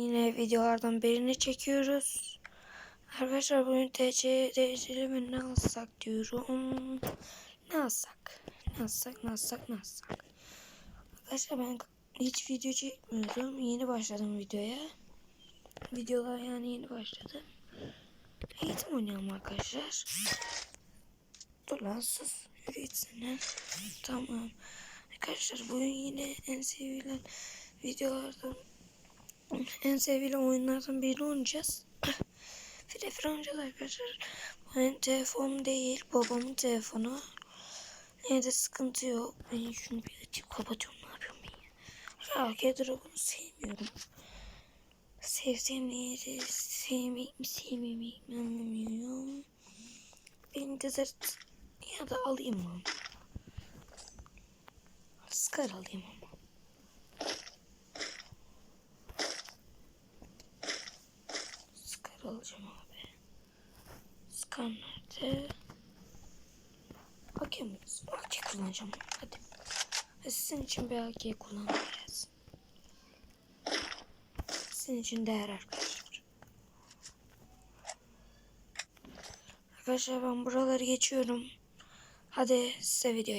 Yine videolardan birini çekiyoruz. Arkadaşlar bugün TC dereceli ne alsak diyorum. Ne alsak? Ne alsak? Ne alsak? Ne alsak? Arkadaşlar ben hiç video çekmiyordum. Yeni başladım videoya. Videolar yani yeni başladı. Eğitim oynayalım arkadaşlar. Dur lan sus. Yürü. Tamam. Arkadaşlar bugün yine en sevilen videolardan en sevilen oyunlardan birini oynayacağız. Free Fire oynayacağız arkadaşlar. Benim telefonum değil. Babamın telefonu. Yine de sıkıntı yok. Ben şunu bir açıp kapatıyorum. Ne yapıyorum ben ya? Arcade Dragon'u sevmiyorum. Sevsem neydi? Sevmek mi sevmemek mi anlamıyorum. Ben desert ya da alayım mı? Scar alayım ama. Scar alacağım abi. Scar nerede? AK mi? AK kullanacağım. Hadi Sizin için bir AK kullanacağız. Sizin için değer arkadaşlar. Arkadaşlar ben buraları geçiyorum. Hadi size video